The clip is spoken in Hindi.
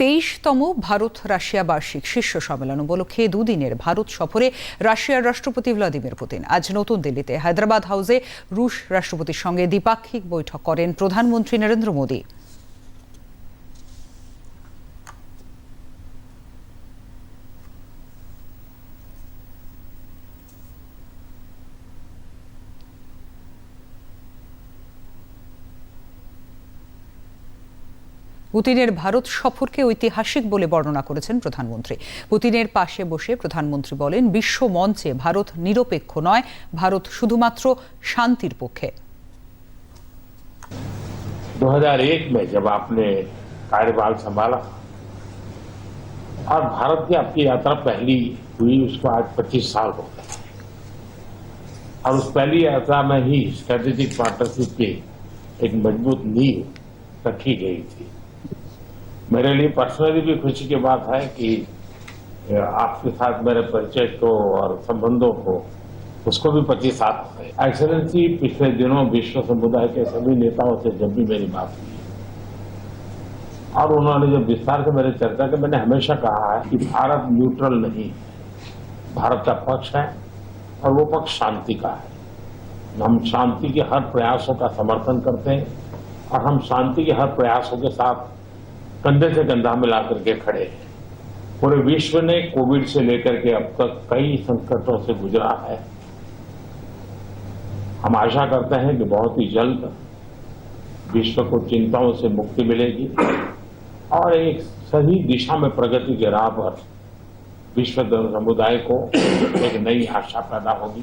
তেইশতম ভারত রাশিয়া বার্ষিক শীর্ষ সম্মেলন উপলক্ষে দুদিনের ভারত সফরে রাশিয়ার রাষ্ট্রপতি ভ্লাদিমির পুতিন। আজ নতুন দিল্লিতে হায়দ্রাবাদ হাউসে রুশ রাষ্ট্রপতির সঙ্গে দ্বিপাক্ষিক বৈঠক করেন প্রধানমন্ত্রী নরেন্দ্র মোদী। পুতিনের ভারত সফরকে ঐতিহাসিক বলে বর্ণনা করেছেন প্রধানমন্ত্রী পুতিনের পাশে বসে প্রধানমন্ত্রী বলেন বিশ্ব মঞ্চে ভারত নিরপেক্ষ নয় ভারত শুধুমাত্র শান্তির পক্ষে 2001 में जब आपने कार्यभार संभाला और भारत की आपकी यात्रा पहली हुई उसको आज 25 साल हो गए और उस पहली यात्रा में ही स्ट्रेटेजिक पार्टनरशिप की एक मजबूत नींव रखी गई थी मेरे लिए पर्सनली भी खुशी की बात है कि आपके साथ मेरे परिचय को और संबंधों को, उसको भी पच्चीस साल हो। एक्सलेंसी पिछले दिनों विश्व समुदाय के सभी नेताओं से जब भी मेरी बात हुई, और उन्होंने जब विस्तार से मेरे चर्चा की, मैंने हमेशा कहा है कि भारत न्यूट्रल नहीं भारत का पक्ष है, और वो पक्ष शांति का है। हम शांति के हर प्रयासों का समर्थन करते हैं, और हम शांति के हर प्रयासों के साथ कंधे से कंधा मिला करके खड़े हैं। पूरे विश्व ने कोविड से लेकर के अब तक कई संकटों से गुजरा है। हम आशा करते हैं कि बहुत ही जल्द विश्व को चिंताओं से मुक्ति मिलेगी और एक सही दिशा में प्रगति के राह पर विश्व समुदाय को एक नई आशा पैदा होगी।